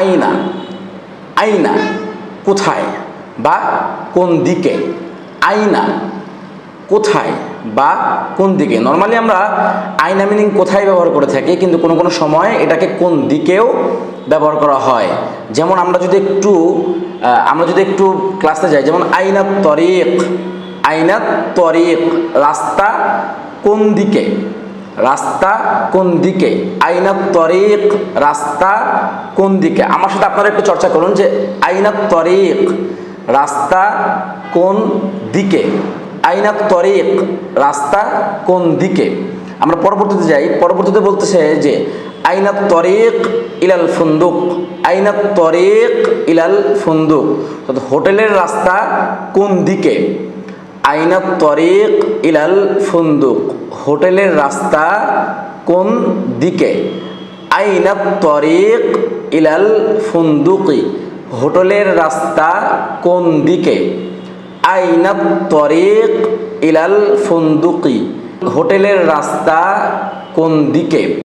আইনা আইনা কোথায় বা কোন দিকে? আইনা কোথায় বা কোন দিকে? নর্মালি আমরা আইনা মিনিং কোথায় ব্যবহার করে থাকি, কিন্তু কোনো কোনো সময় এটাকে কোন দিকেও ব্যবহার করা হয়। যেমন আমরা যদি একটু আমরা যদি একটু ক্লাসে যাই, যেমন আইনা তরিক আইনা তরিক, রাস্তা কোন দিকে? রাস্তা কোন দিকে? আইনা তরিক, রাস্তা কোন দিকে? আমার সাথে আপনারা একটু চর্চা করুন যে আইনা তরিক, রাস্তা কোন দিকে? আইনা তরিক, রাস্তা কোন দিকে? আমরা পরবর্তীতে যাই। পরবর্তীতে বলতেছে যে আইনা তরিক ইলাল ফুন্দুক। আইনা তরিক ইলাল ফুন্দুক। হোটেলের রাস্তা কোন দিকে? আইনা তরিক ইলাল ফুন্দুক? হোটেলের রাস্তা কোন দিকে? আইনা তরিক ইলাল ফুন্দুকি। হোটেলের রাস্তা কোন দিকে? আইনা তরিক ইলাল ফুন্দুকি। হোটেলের রাস্তা কোন দিকে?